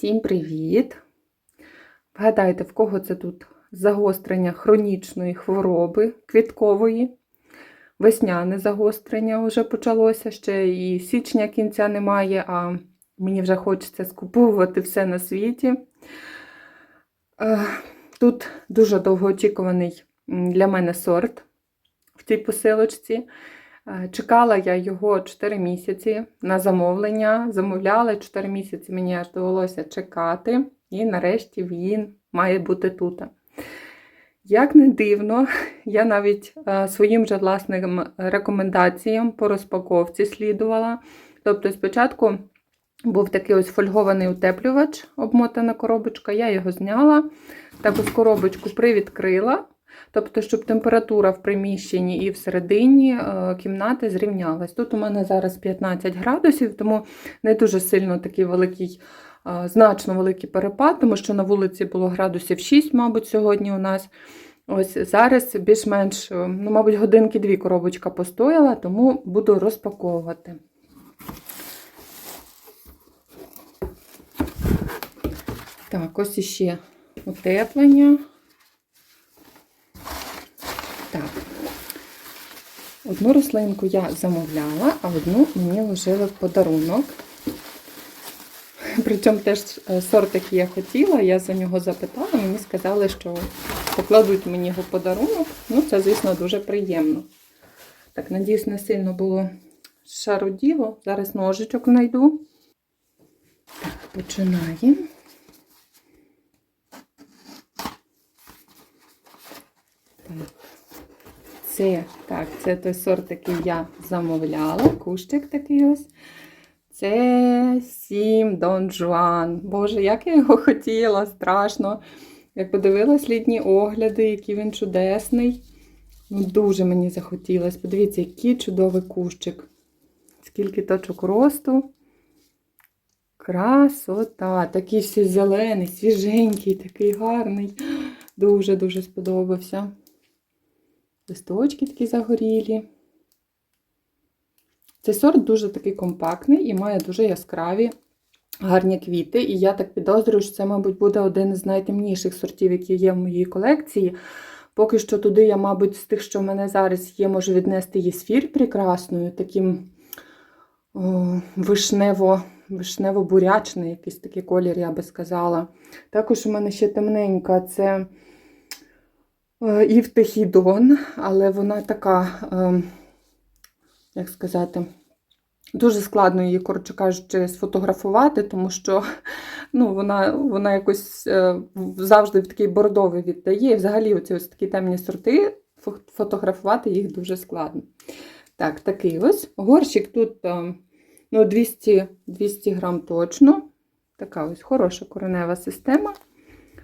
Всім привіт! Вгадайте, в кого це тут загострення хронічної хвороби квіткової. Весняне загострення вже почалося, ще і січня кінця немає, а мені вже хочеться скуповувати все на світі. Е, Тут дуже довгоочікуваний для мене сорт в цій посилочці. Е, Чекала я його 4 місяці на замовлення. Замовляла 4 місяці, мені аж довелося чекати, і нарешті він має бути тут. Як не дивно, я навіть е, своїм же власним рекомендаціям по розпаковці слідувала. Тобто, спочатку був такий ось фольгований утеплювач, обмотана коробочка, я його зняла, так ось коробочку привідкрила. Тобто, щоб температура в приміщенні і всередині е, кімнати зрівнялась. Тут у мене зараз 15 градусів, тому не дуже сильно такий великий, е, значно великий перепад, тому що на вулиці було градусів 6, мабуть, сьогодні у нас. Ось зараз більш-менш, е, ну, мабуть, годинки-дві коробочка постояла, тому буду розпаковувати. Так, ось іще утеплення. Так. Одну рослинку я замовляла, а одну мені вложили в подарунок. Причому теж е, сорт, який я хотіла, я за нього запитала, мені сказали, що покладуть мені його подарунок. Ну, це, звісно, дуже приємно. Так, надіюсь, не сильно було шароділо. Зараз ножичок знайду. Так, починаємо. Це, так, це той сорт, який я замовляла. Кущик такий ось. Це Сім Дон Жуан. Боже, як я його хотіла, страшно. Я подивилась літні огляди, який він чудесний. Ну, Дуже мені захотілося. Подивіться, який чудовий кущик. Скільки точок росту. Красота. Такий всі зелений, свіженький, такий гарний. Дуже-дуже сподобався. Листочки такі загорілі. Цей сорт дуже такий компактний і має дуже яскраві гарні квіти. І я так підозрюю, що це, мабуть, буде один з найтемніших сортів, які є в моїй колекції. Поки що туди я, мабуть, з тих, що в мене зараз є, можу віднести єсфір прекрасною, таким вишнево-бурячний якийсь такий колір, я би сказала. Також у мене ще темненька це Івтехідон, але вона така, е, як сказати, дуже складно її, коротше кажучи, сфотографувати, тому що ну, вона вона якось е, завжди в такий бордовий віддає. І взагалі оці ось такі темні сорти, фотографувати їх дуже складно. Так, такий ось. Горщик тут е, ну, 200 200 грам точно. Така ось хороша коренева система.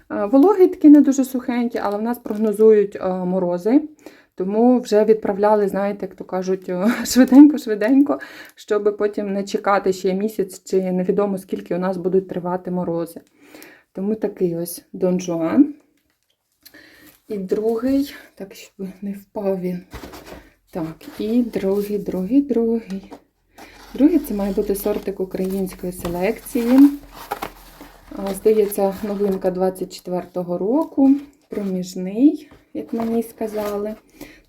Вологий такі не дуже сухенькі, але в нас прогнозують морози, тому вже відправляли, знаєте, як то кажуть, швиденько-швиденько, щоб потім не чекати ще місяць, чи невідомо скільки у нас будуть тривати морози. Тому такий ось Дон Жуан. І другий, так, щоб не впав він. Так, і другий, другий, другий. Другий це має бути сортик української селекції. Здається, новинка 24-го року, проміжний, як мені сказали.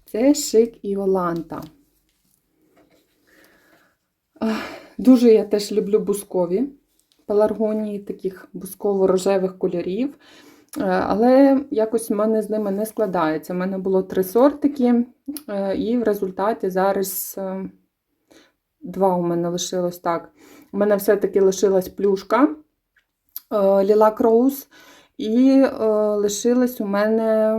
Це шик і Оланта. Дуже я теж люблю бускові пеларгонії, таких бусково-рожевих кольорів. Але якось в мене з ними не складається. У мене було три сортики, і в результаті зараз два у мене лишилось так. У мене все-таки лишилась плюшка. Лілак Роуз, і е, лишилась у мене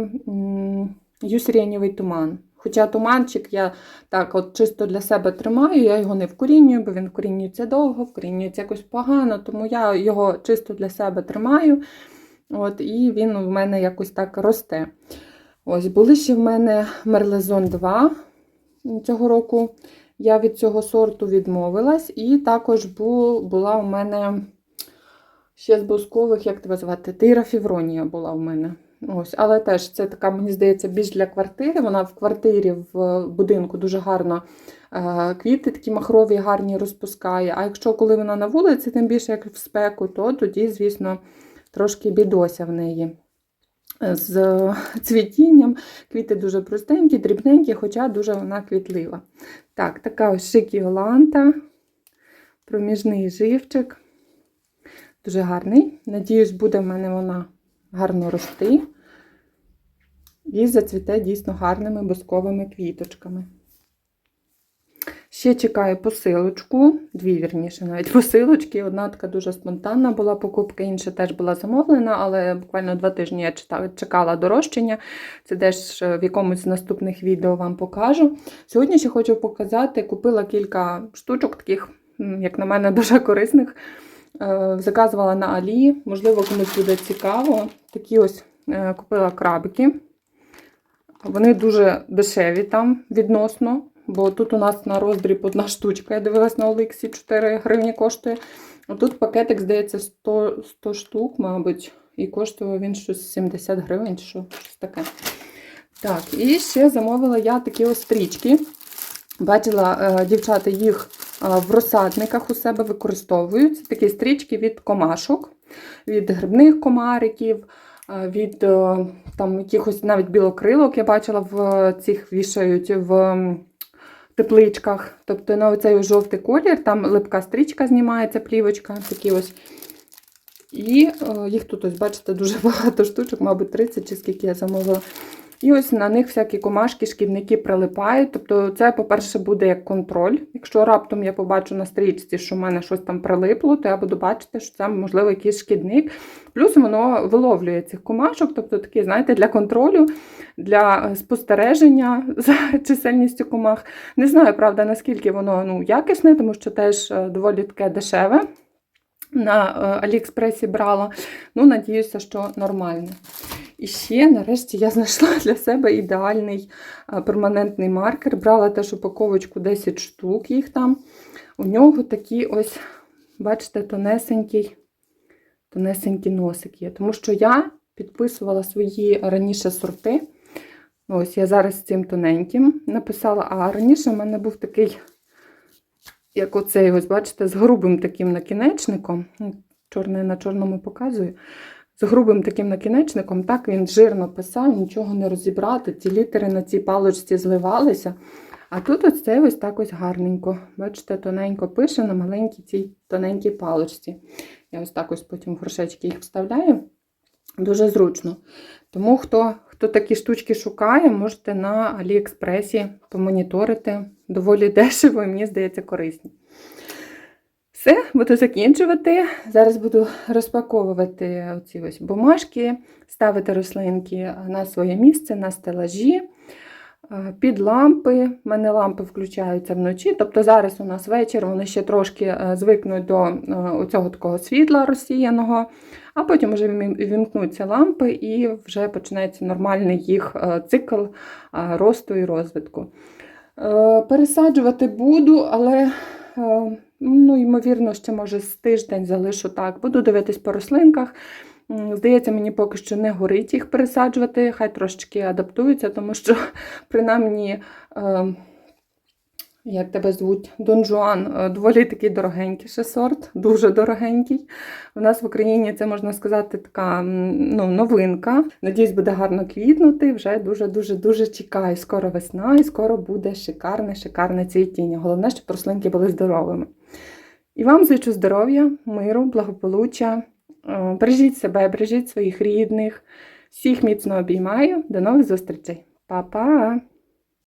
юсрєнєвий туман. Хоча туманчик я так от чисто для себе тримаю, я його не вкорінюю, бо він вкорінюється довго, вкорінюється якось погано, тому я його чисто для себе тримаю. От, І він у мене якось так росте. Ось, Були ще в мене Мерлезон 2 цього року. Я від цього сорту відмовилась, і також була у мене. Ще з бускових, як тебе звати, Тира Фівронія була в мене. Ось, Але теж це така, мені здається, більш для квартири. Вона в квартирі в будинку дуже гарно е, квіти такі махрові, гарні розпускає. А якщо коли вона на вулиці, тим більше як в спеку, то тоді, звісно, трошки бідося в неї з цвітінням. Квіти дуже простенькі, дрібненькі, хоча дуже вона квітлива. Так, така ось шик Йоланта, проміжний живчик. Дуже гарний. Надіюсь, буде в мене вона гарно рости. І зацвіте дійсно гарними босковими квіточками. Ще чекаю посилочку, дві вірніше, навіть посилочки. Одна така дуже спонтанна була покупка, інша теж була замовлена, але буквально два тижні я чекала дорожчання. Це теж в якомусь з наступних відео вам покажу. Сьогодні ще хочу показати, купила кілька штучок, таких, як на мене, дуже корисних. Е, Заказувала на Алі, можливо, комусь буде цікаво. Такі ось е, купила крабики. Вони дуже дешеві там відносно, бо тут у нас на роздріб одна штучка, я дивилась на Олексі, 4 гривні коштує. А тут пакетик, здається, 100, 100 штук, мабуть, і коштує він щось 70 гривень, що, щось таке. Так, і ще замовила я такі ось стрічки. Бачила, е, дівчата їх в розсадниках у себе використовують. Це такі стрічки від комашок, від грибних комариків, е, від е, там якихось навіть білокрилок я бачила в цих вішають в тепличках. Тобто на оцей жовтий колір, там липка стрічка знімається, плівочка, такі ось. І е, їх тут, ось, бачите, дуже багато штучок, мабуть, 30 чи скільки я замовила. І ось на них всякі комашки, шкідники прилипають. Тобто, це, по-перше, буде як контроль. Якщо раптом я побачу на стрічці, що в мене щось там прилипло, то я буду бачити, що це, можливо, якийсь шкідник. Плюс воно виловлює цих комашок, тобто такі, знаєте, для контролю, для спостереження за чисельністю комах. Не знаю, правда, наскільки воно ну, якісне, тому що теж е, доволі таке дешеве. На е, Аліекспресі брала. Ну, надіюся, що нормальне. І ще, нарешті, я знайшла для себе ідеальний е, перманентний маркер. Брала теж упаковочку 10 штук їх там. У нього такі ось, бачите, тонесенький, тонесенький носик є. Тому що я підписувала свої раніше сорти. Ось я зараз цим тоненьким написала, а раніше в мене був такий, як оцей, ось, бачите, з грубим таким накінечником. Ну, Чорне на чорному показую. З грубим таким накінечником, так він жирно писав, нічого не розібрати. Ці літери на цій палочці зливалися. А тут ось це ось так ось гарненько. Бачите, тоненько пише на маленькій цій тоненькій палочці. Я ось так ось потім в горшечки їх вставляю. Дуже зручно. Тому хто, хто такі штучки шукає, можете на Аліекспресі помоніторити. Доволі дешево і мені здається корисні. Все, буду закінчувати. Зараз буду розпаковувати оці ось бумажки, ставити рослинки на своє місце, на стелажі, під лампи. У мене лампи включаються вночі. Тобто зараз у нас вечір, вони ще трошки е, звикнуть до е, оцього такого світла розсіяного, а потім вже вімкнуться лампи і вже починається нормальний їх е, цикл е, росту і розвитку. Е, Пересаджувати буду, але. е, Ну, ймовірно, ще може з тиждень залишу так. Буду дивитись по рослинках. Здається, мені поки що не горить їх пересаджувати, хай трошечки адаптуються, тому що принаймні, е, як тебе звуть, Дон Жуан, е, доволі такий дорогенький ще сорт, дуже дорогенький. У нас в Україні це можна сказати така ну, новинка. Надіюсь, буде гарно квітнути. Вже дуже-дуже дуже чекаю. Скоро весна і скоро буде шикарне, шикарне цвітіння. Головне, щоб рослинки були здоровими. І вам зичу здоров'я, миру, благополуччя. Е, Бережіть себе, бережіть своїх рідних. Всіх міцно обіймаю. До нових зустрічей. Па-па!